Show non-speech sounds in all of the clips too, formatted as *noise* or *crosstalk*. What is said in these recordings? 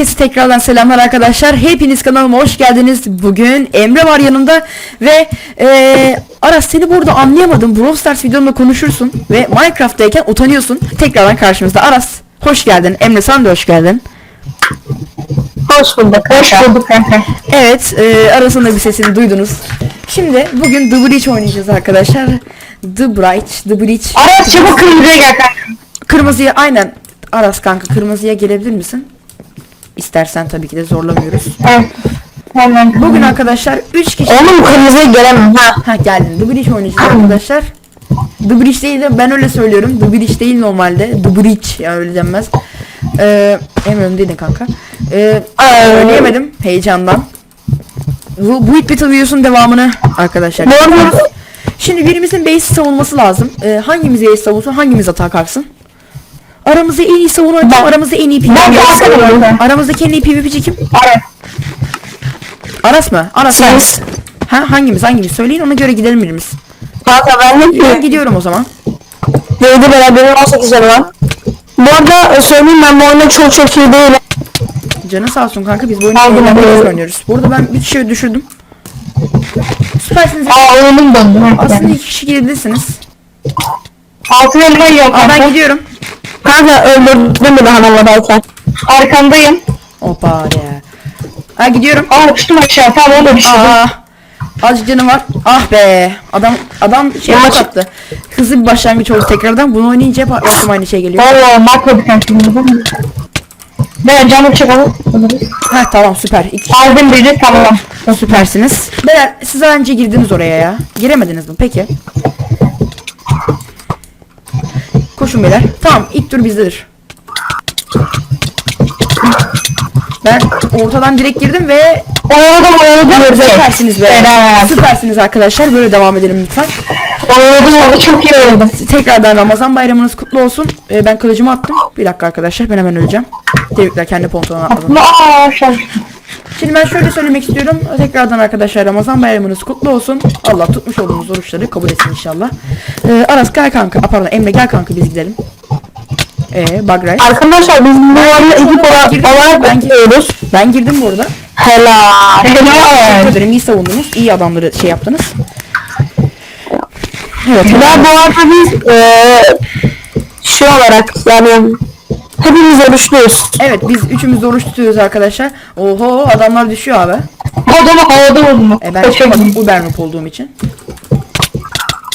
Herkese tekrardan selamlar arkadaşlar. Hepiniz kanalıma hoş geldiniz. Bugün Emre var yanımda ve eee Aras seni burada anlayamadım. Brawl Stars videomda konuşursun ve Minecraft'tayken utanıyorsun. Tekrardan karşımızda Aras. Hoş geldin. Emre sen de hoş geldin. Hoş bulduk. Hoş bulduk. Evet, eee Aras'ın da bir sesini duydunuz. Şimdi bugün The Breach oynayacağız arkadaşlar. The Bright, The Breach. Aras çabuk kırmızıya gel kanka. Kırmızıya aynen. Aras kanka kırmızıya gelebilir misin? İstersen tabii ki de zorlamıyoruz. Evet. Hemen. Bugün arkadaşlar 3 kişi Oğlum kırmızıya gelemem ha. ha geldin. The Bridge oynayacağız arkadaşlar. The Bridge değil de ben öyle söylüyorum. The Bridge değil normalde. The Bridge ya öyle denmez. Ee, Emre önündeydin kanka. Ee, söyleyemedim heyecandan. Bu bu Hit Battle videosunun devamını arkadaşlar. Şimdi birimizin base savunması lazım. Ee, hangimiz base savunsun, hangimiz atağa kalksın? Aramızda en iyi savunan kim? Aramızda en iyi Ben PvP. kalkarım kanka. Aramızdaki en iyi PvP'ci kim? Aras. Aras mı? Aras mı? Ha hangimiz hangimiz söyleyin ona göre gidelim birimiz. Kanka ben ne Ben ki? gidiyorum o zaman. Neydi beraber 18 canı var. Bu arada e, söyleyeyim ben bu oyunda çok çok iyi değilim. Canı sağ olsun kanka biz bu oyunu Aldım, için aldım. oynuyoruz. Burada ben bir kişiyi düşürdüm. Süpersiniz. Aa oyunum dondu. Aslında iki kişi girebilirsiniz. Altın elma yiyor Aa, ben gidiyorum. Kanka öldürdüm bir daha havadayken. Arkandayım. Hoppa ya. Ha gidiyorum. Aa uçtum aşağı tamam o da düştü. Aa. Azıcık canım var. Ah be. Adam adam şey Ya, attı. Hızlı bir başlangıç oldu tekrardan. Bunu oynayınca hep aklıma aynı şey geliyor. Valla makrodu kanka. Ben canım çıkalım. Ha tamam süper. İki Aldım birini tamam. süpersiniz. Beyler siz önce girdiniz oraya ya. Giremediniz mi? Peki. Koşun beyler. Tamam ilk tur bizdedir. Ben ortadan direkt girdim ve Oynadım oynadım. süpersiniz be. Helal. Süpersiniz arkadaşlar. Böyle devam edelim lütfen. Oynadım oynadım çok iyi oynadım. Tekrardan Ramazan bayramınız kutlu olsun. Ee, ben kılıcımı attım. Bir dakika arkadaşlar ben hemen öleceğim. Tebrikler kendi pontonuna atladım. Aa şans. Şimdi ben şöyle söylemek istiyorum. Tekrardan arkadaşlar Ramazan bayramınız kutlu olsun. Allah tutmuş olduğunuz oruçları kabul etsin inşallah. Ee, Aras gel kanka. Aa, pardon Emre gel kanka biz gidelim. Ee, Bagray. Arkadaşlar biz bu oyunu ekip olarak, Ben- bekliyoruz. Ben girdim bu arada. Helal. Helal. ederim. İyi savundunuz. İyi adamları şey yaptınız. Evet. Ya bu arada biz eee şey olarak yani hepimiz oruçluyuz. Evet biz üçümüz de oruç tutuyoruz arkadaşlar. Oho adamlar düşüyor abi. Adamı havada vurdu mu? E ben çıkamadım Uber noob olduğum için.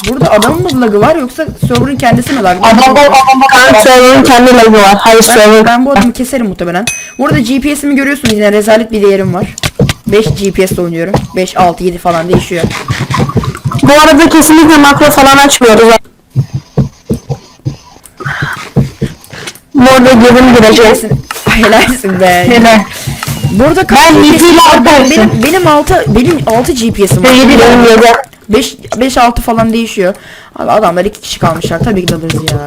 Burada adamın mı lagı var yoksa server'ın kendisi mi lag? Adamda adamda kan server'ın kendi lagı var. Hayır server. ben bu adamı keserim muhtemelen. Burada GPS'imi görüyorsunuz yine rezalet bir değerim var. 5 GPS oynuyorum. 5, 6, 7 falan değişiyor. Bu arada kesinlikle makro falan açmıyoruz. Bu arada girdim gireceğiz. Helalsin, be. Helal. Burada kaç Ben GPS yediyle var? altı benim, benim 6 benim 6 GPS'im var. Yedi benim yedi. 5 5 6 falan değişiyor. Abi adamlar iki kişi kalmışlar. Tabii ki alırız ya.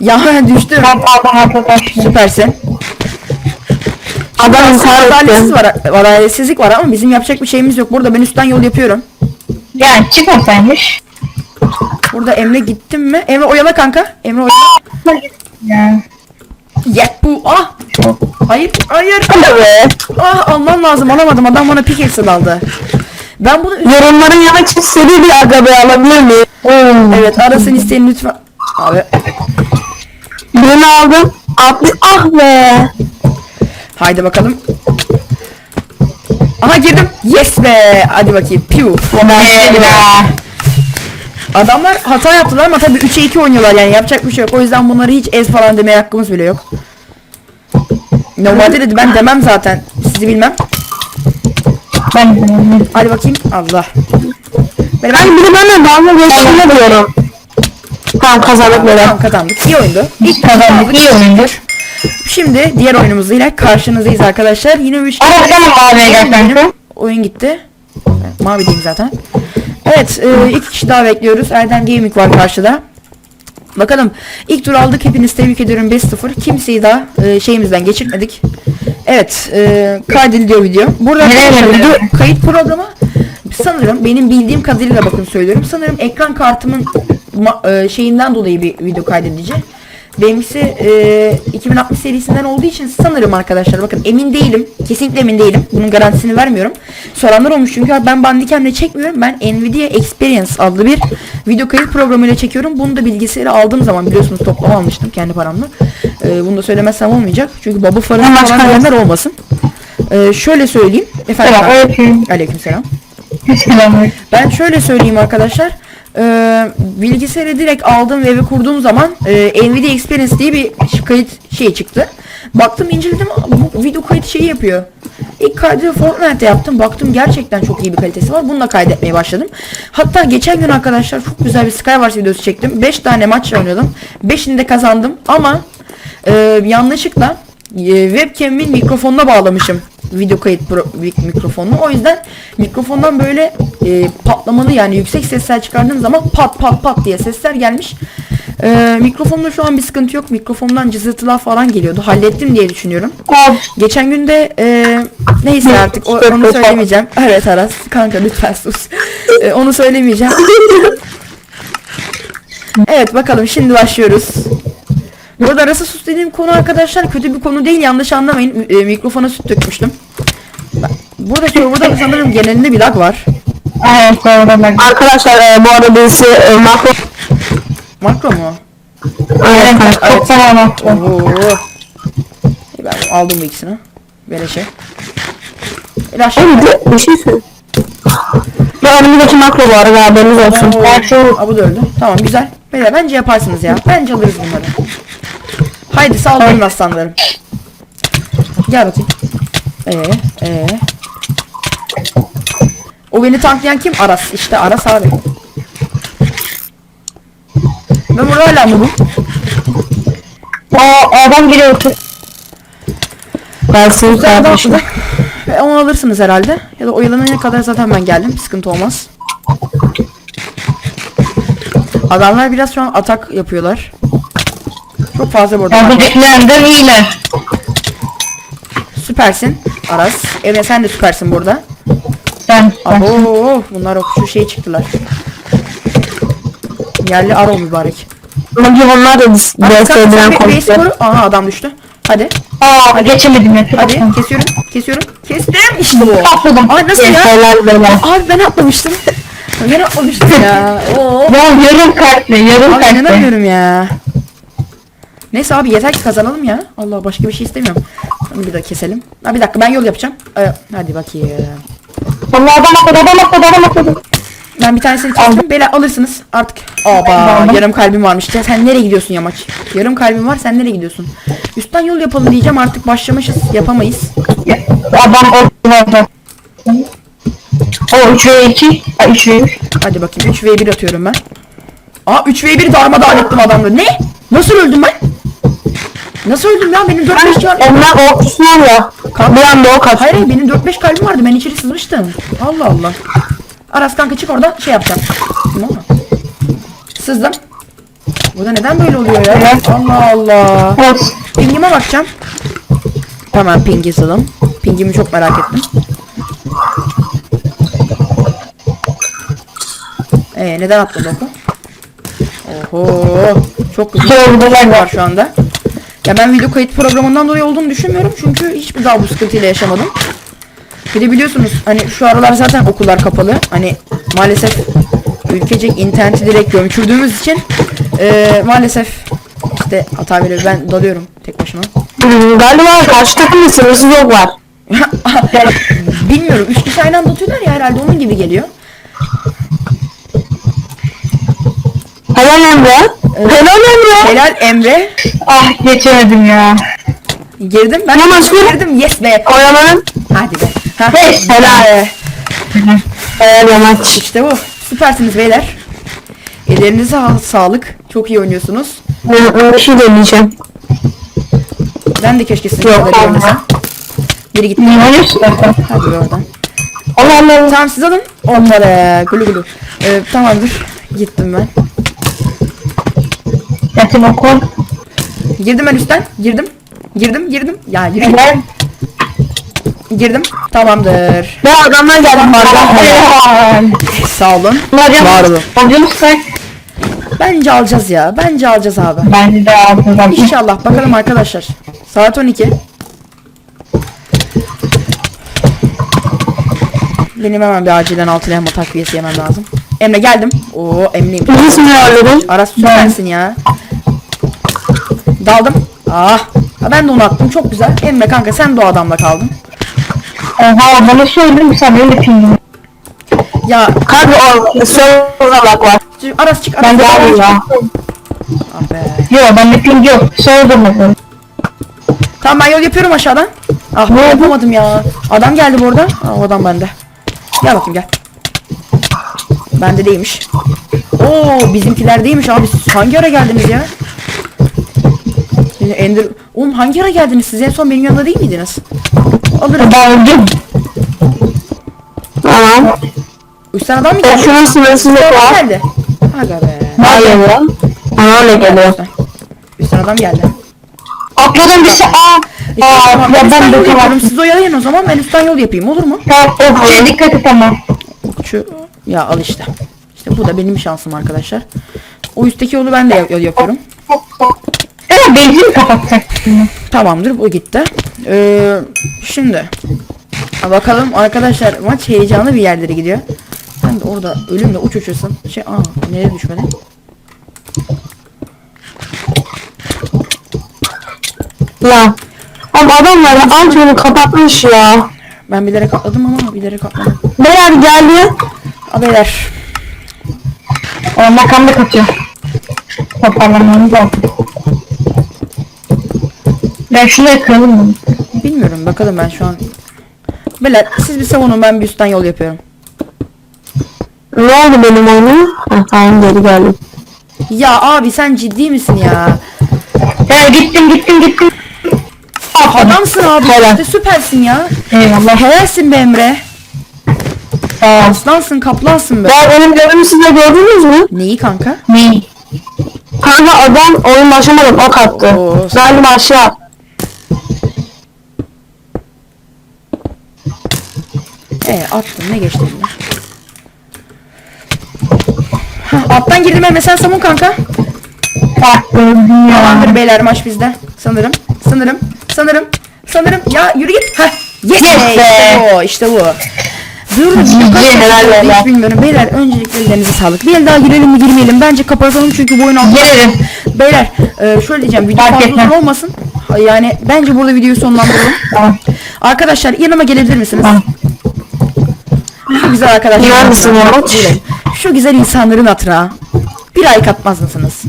Ya düştüm. Ben pardon arkadaşlar. Süpersin. Adam Adaletsizlik var, adaletsizlik var ama bizim yapacak bir şeyimiz yok. Burada ben üstten yol yapıyorum. Yani çıkmasaymış. Burada Emre gittim mi? Emre oyala kanka. Emre oyala. Ya. Yet bu. Ah. Hayır. Hayır. Be. Ah almam lazım. Alamadım. Adam bana pickaxe aldı. Ben bunu Yorumların yanı için seri bir agabe alabilir miyim? Hmm. Evet arasın isteyin lütfen. Abi. Birini aldım. Atlı ah be. Haydi bakalım. Aha girdim. Yes be. Hadi bakayım. Piu. Helal. Adamlar hata yaptılar ama tabii 3'e 2 oynuyorlar yani yapacak bir şey yok. O yüzden bunları hiç ez falan demeye hakkımız bile yok. Normalde dedi ben demem zaten. Sizi bilmem. Ben Hadi bakayım. Allah. Ben, ben ben biri benimle dalga geçtiğini diyorum. Tamam kazandık böyle. Tamam kazandık. İyi oyundu. Biz kazandık. İyi oyundur. Şimdi diğer oyunumuzla karşınızdayız arkadaşlar. Yine 3 Ama sen maviye gel kanka. Oyun gitti. Mavi diyeyim zaten. Evet, e, iki kişi daha bekliyoruz. Erdem Gaming var karşıda. Bakalım ilk tur aldık. Hepiniz tebrik ediyorum 5-0. Kimseyi daha e, şeyimizden geçirmedik. Evet, e, kaydediliyor video. Burada video kayıt programı sanırım benim bildiğim kadarıyla bakın söylüyorum. Sanırım ekran kartımın ma- e, şeyinden dolayı bir video kaydedici. Benimkisi e, 2060 serisinden olduğu için sanırım arkadaşlar bakın emin değilim. Kesinlikle emin değilim. Bunun garantisini vermiyorum. Soranlar olmuş çünkü ben Bandicam'le çekmiyorum. Ben Nvidia Experience adlı bir video kayıt programıyla çekiyorum. Bunu da bilgisayarı aldığım zaman biliyorsunuz toplam almıştım kendi paramla. E, bunu da söylemezsem olmayacak. Çünkü baba Hemen falan diyenler olmasın. E, şöyle söyleyeyim. Efendim. Aleykümselam. Selamünaleyküm. Ben şöyle söyleyeyim arkadaşlar. Ee, bilgisayarı direkt aldım ve eve kurduğum zaman e, Nvidia Experience diye bir kayıt şey çıktı. Baktım inceledim bu video kayıt şeyi yapıyor. İlk kaydı Fortnite'te yaptım. Baktım gerçekten çok iyi bir kalitesi var. Bununla kaydetmeye başladım. Hatta geçen gün arkadaşlar çok güzel bir Skywars videosu çektim. 5 tane maç oynadım. 5'ini de kazandım ama e, yanlışlıkla e, webcam'imin mikrofonuna bağlamışım video kayıt pro- mik- mikrofonunu. O yüzden mikrofondan böyle e, patlamalı yani yüksek sesler çıkardığım zaman pat pat pat diye sesler gelmiş. E, mikrofonda şu an bir sıkıntı yok. Mikrofondan cızırtılar falan geliyordu. Hallettim diye düşünüyorum. Geçen günde e, neyse artık o- onu söylemeyeceğim. Evet Aras kanka lütfen sus. E, onu söylemeyeceğim. *laughs* evet bakalım şimdi başlıyoruz. Burada arası sus dediğim konu arkadaşlar kötü bir konu değil yanlış anlamayın. E, mikrofona süt dökmüştüm. Burada burada sanırım genelinde bir lag var. Evet doğru. Arkadaşlar e, bu arada birisi e, makro Makro mu? Evet, çok fena Oo. E, Ben aldım bu ikisini. Beleşe. El aşağı. Oğlum bir, bir şey söyle. Ya önümüzdeki makro bu arada haberiniz olsun. Oo, Aa, bu da öldü. Tamam güzel. Beyler bence yaparsınız ya. Bence alırız bunları. Haydi saldırın aslanlarım. Gel bakayım. Ee, ee. O beni tanklayan kim? Aras. İşte Aras abi. Ben burada hala mı bu? Aa adam geliyor. Güzel adam kardeşim. Ve onu alırsınız herhalde. Ya da oyalanana kadar zaten ben geldim. Sıkıntı olmaz. Adamlar biraz şu an atak yapıyorlar. Çok fazla burada. Oradakilerden iyiler. Süpersin Aras. Evet sen de süpersin burada. Ben. Abo bunlar şu şey çıktılar. Yerli Aro mübarek. Bence bunlar da DS'den koru. Aha adam düştü. Hadi. Aa geçemedim ya. Hadi kesiyorum. Kesiyorum. Kestim. İşte bu. Atladım. Ay nasıl ya? Helal beyler. Abi ben atlamıştım. Ben atlamıştım ya. Oo. Ya yarım kalple yarım Abi kalple. inanamıyorum ya. Neyse abi yeter ki kazanalım ya. Allah başka bir şey istemiyorum. Bir daha keselim. Ha bir dakika ben yol yapacağım. Ee, hadi bakayım. Allah adam atladı adam atladı adam atladı. Ben bir tanesini kestim. Beyler alırsınız artık. Aba yarım kalbim varmış. Ya sen nereye gidiyorsun yamaç? Yarım kalbim var sen nereye gidiyorsun? Üstten yol yapalım diyeceğim artık başlamışız. Yapamayız. Adam orada. O 3 ve 2. 3 ve 3. Hadi bakayım 3v1 atıyorum ben. Aa 3v1 darmadağın ettim adamları. Ne? Nasıl öldüm ben? Nasıl öldüm ya? Benim 4-5 can... Onlar ortasından ya. Bir anda o kaçtı. Hayır hayır, benim 4-5 kalbim vardı. Ben içeri sızmıştım. Allah Allah. Aras kanka çık oradan şey yapacağım. Tamam mı? Sızdım. Burada neden böyle oluyor ya? Evet. Allah Allah. Evet. Pingime bakacağım. Hemen ping yazalım. Pingimi çok merak ettim. Ee neden atladı oku? Oho. Çok güzel Sorgular var var. şu anda. Ya ben video kayıt programından dolayı olduğunu düşünmüyorum çünkü hiçbir daha bu sıkıntıyla yaşamadım. Bir de biliyorsunuz hani şu aralar zaten okullar kapalı. Hani maalesef ülkecek interneti direkt gömçürdüğümüz için eee, maalesef işte hata veriyor. Ben dalıyorum tek başıma. Hmm, Galiba karşı takımda sınırsız yok var. *laughs* Bilmiyorum. Üç kişi aynı anda atıyorlar ya herhalde onun gibi geliyor. Helal Emre. Helal Emre. Helal Emre. Ah geçemedim ya. Girdim ben. Tamam, şöyle. girdim. Yes be. Oyalanın. Hadi be. Ha. Beş, helal. Helal yamaç. İşte bu. Süpersiniz beyler. Ellerinize ha- sağlık. Çok iyi oynuyorsunuz. Ben bir şey deneyeceğim. Ben de keşke sizin Yok, kadar iyi oynasam. Biri gitti. Ne? Hadi be oradan. Allah Allah. Tamam siz alın. Onları. Gulu gulu. Ee, tamamdır. Gittim ben. Yatın okul. Girdim ben üstten. Girdim. Girdim girdim. Ya git. Helal. Girdim. Tamamdır. Ne adamlar geldi. Helal. Sağ olun. Var olun. Bence alacağız ya. Bence alacağız abi. Bence de aldım. İnşallah bakalım arkadaşlar. Saat 12. Benim hemen bir acilen altı elma takviyesi yemem lazım. Emre geldim. Oo Emre'yim. Birisini öldürdüm. Aras süpersin ya. Daldım. Ah. Ben de onu attım. Çok güzel. Emre kanka sen de o adamla kaldın. Oha bana söyledin mi sen öyle pingin? Ya Kanka o sonra bak var. Aras çık. Aras Ben de abi ya. Ah be. Yok bende ping yok. Söyledim mi? Tamam ben yol yapıyorum aşağıdan. Ah ben yapamadım ya. Adam geldi burada. Aa, o adam bende. Gel bakayım gel. Bende değilmiş. Oo bizimkiler değilmiş abi. Siz hangi ara geldiniz ya? Şimdi Ender... Oğlum hangi ara geldiniz? Siz en son benim yanımda değil miydiniz? Alırım. Ben öldüm. Tamam. Üstten adam mı Ya geldi? şunun sınırsızlık var. geldi. Aga be. Hayır ya. Bana öyle geliyor. Üstten. Üstten adam geldi. Atladım bir şey. Aa. İşte, Aa. tamam, ben Ya üstten ben de tamam. Siz oyalayın o zaman ben üstten yol yapayım olur mu? Tamam. Okçuya dikkat et ama. Şu ya al işte. İşte bu da benim şansım arkadaşlar. O üstteki yolu ben de yol yapıyorum. Benzin kapatacak. Tamamdır bu gitti. Ee, şimdi bakalım arkadaşlar maç heyecanlı bir yerlere gidiyor. Sen de orada ölümle uç uçursun. Şey aa nereye düşmedi? Ya. Abi adamlar Anton'u kapatmış ya. Ben bilerek atladım ama bilerek atladım. Beyler geldi. Abiler O makamda katıyor. Toparlamamız lazım. Ben şunu yakalım mı? bilmiyorum bakalım ben şu an. Beyler siz bir savunun ben bir üstten yol yapıyorum. Ne oldu benim oyuna? Ha, tamam geri geldim. Ya abi sen ciddi misin ya? Ya gittim gittim gittim. Adamsın abi Helal. işte süpersin ya. Eyvallah. Helalsin be Emre. Sağ ol. Aslansın kaplansın be. Ya benim görevimi siz de gördünüz mü? Neyi kanka? Ne? Kanka adam oyun başlamadan ok attı. Oo. Galiba aşağı. Ee attım ne geçti eline? Alttan girdim Emre sen savun kanka. Tamamdır beyler maç bizde. Sanırım. Sanırım. Sanırım. Sanırım. Ya yürü git. Heh. Yes, Yes be. İşte bu. İşte bu. GG, helal Hiç bilmiyorum. Beyler öncelikle ellerinize sağlık. Bir el daha girelim mi girmeyelim. Bence kapatalım çünkü bu oyun. Girelim. Beyler e, şöyle diyeceğim. Video Fark fazla olmasın. Yani bence burada videoyu sonlandıralım. Arkadaşlar yanıma gelebilir misiniz? Şu güzel arkadaşlar. Şu güzel insanların hatırına bir like atmaz mısınız?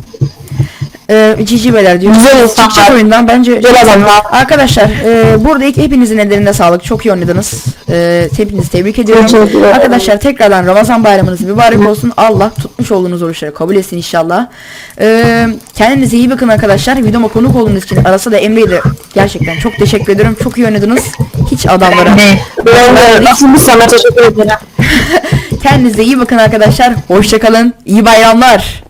Ee, cici beyler diyor. Güzel insanlar. Çıkacak oyundan bence. Güzel adamlar. Arkadaşlar e, burada ilk hepinizin ellerinde sağlık. Çok iyi oynadınız. E, hepinizi tebrik ediyorum. Arkadaşlar tekrardan Ramazan bayramınız mübarek olsun. Allah tutmuş olduğunuz oruçları kabul etsin inşallah. E, kendinize iyi bakın arkadaşlar. Videoma konuk olduğunuz için arası da Emre'ye de gerçekten çok teşekkür ediyorum. Çok iyi oynadınız. Hiç adamlara. Ben de asıl bir sana teşekkür ederim. *laughs* Kendinize iyi bakın arkadaşlar. Hoşçakalın. İyi bayramlar.